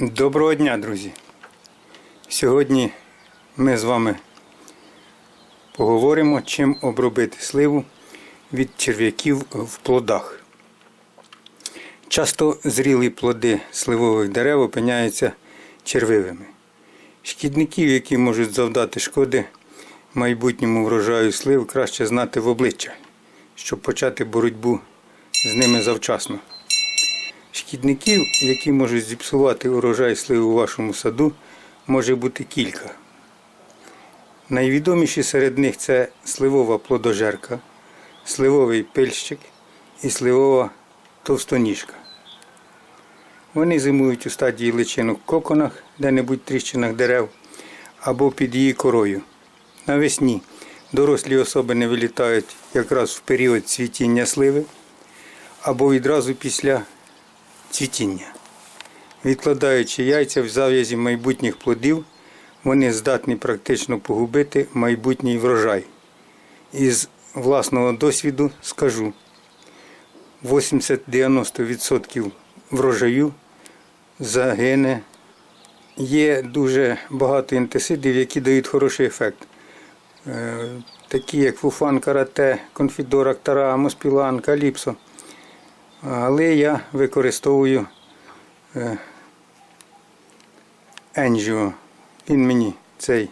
Доброго дня, друзі! Сьогодні ми з вами поговоримо, чим обробити сливу від черв'яків в плодах. Часто зрілі плоди сливових дерев опиняються червивими. Шкідників, які можуть завдати шкоди майбутньому врожаю слив, краще знати в обличчя, щоб почати боротьбу з ними завчасно. Шкідників, які можуть зіпсувати урожай слив у вашому саду, може бути кілька. Найвідоміші серед них це сливова плодожерка, сливовий пильщик і сливова товстоніжка. Вони зимують у стадії личинок в коконах, де-небудь тріщинах дерев або під її корою. Навесні дорослі особи не вилітають якраз в період цвітіння сливи або відразу після цвітіння. Відкладаючи яйця в зав'язі майбутніх плодів, вони здатні практично погубити майбутній врожай. Із власного досвіду скажу: 80-90% врожаю загине. Є дуже багато інтесидів, які дають хороший ефект. Е, Такі як фуфан, карате, конфідор, актара, моспілан, каліпсо. Але я використовую е, Енджіо. Він мені цей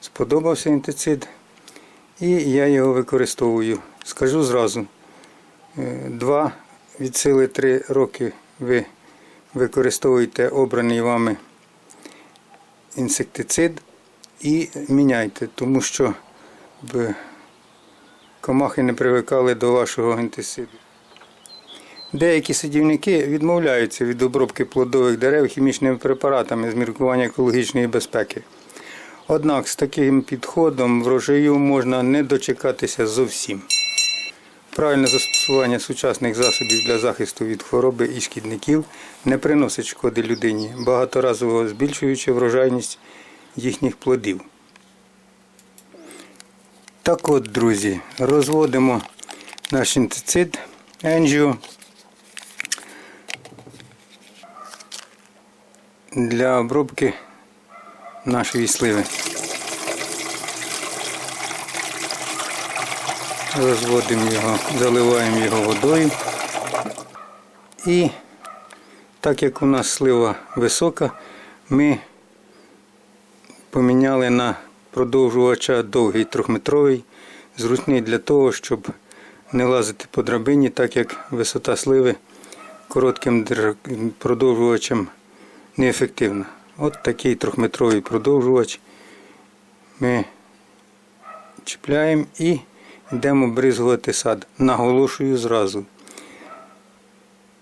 сподобався інтецид. І я його використовую. Скажу зразу, е, два від сили три роки ви використовуєте обраний вами інсектицид і міняйте, тому що комахи не привикали до вашого інтесиду. Деякі садівники відмовляються від обробки плодових дерев хімічними препаратами з міркування екологічної безпеки. Однак з таким підходом врожаю можна не дочекатися зовсім. Правильне застосування сучасних засобів для захисту від хвороби і шкідників не приносить шкоди людині, багаторазово збільшуючи врожайність їхніх плодів. Так от, друзі, розводимо наш інтицид енджіо для обробки нашої сливи. Розводимо його, заливаємо його водою. І так як у нас слива висока, ми поміняли на продовжувача довгий трьохметровий, зручний для того, щоб не лазити по драбині, так як висота сливи коротким продовжувачем неефективна. От такий трьохметровий продовжувач ми чіпляємо і йдемо бризгувати сад. Наголошую зразу.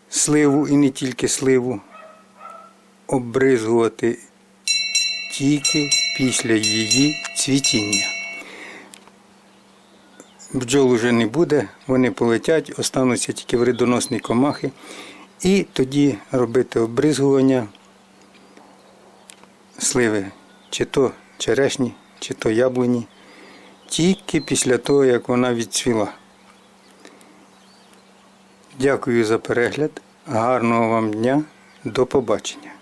Сливу і не тільки сливу обризгувати тільки після її цвітіння. Бджол уже не буде, вони полетять, остануться тільки вредоносні комахи. І тоді робити обризгування сливи, чи то черешні, чи то яблуні, тільки після того, як вона відцвіла. Дякую за перегляд. Гарного вам дня. До побачення.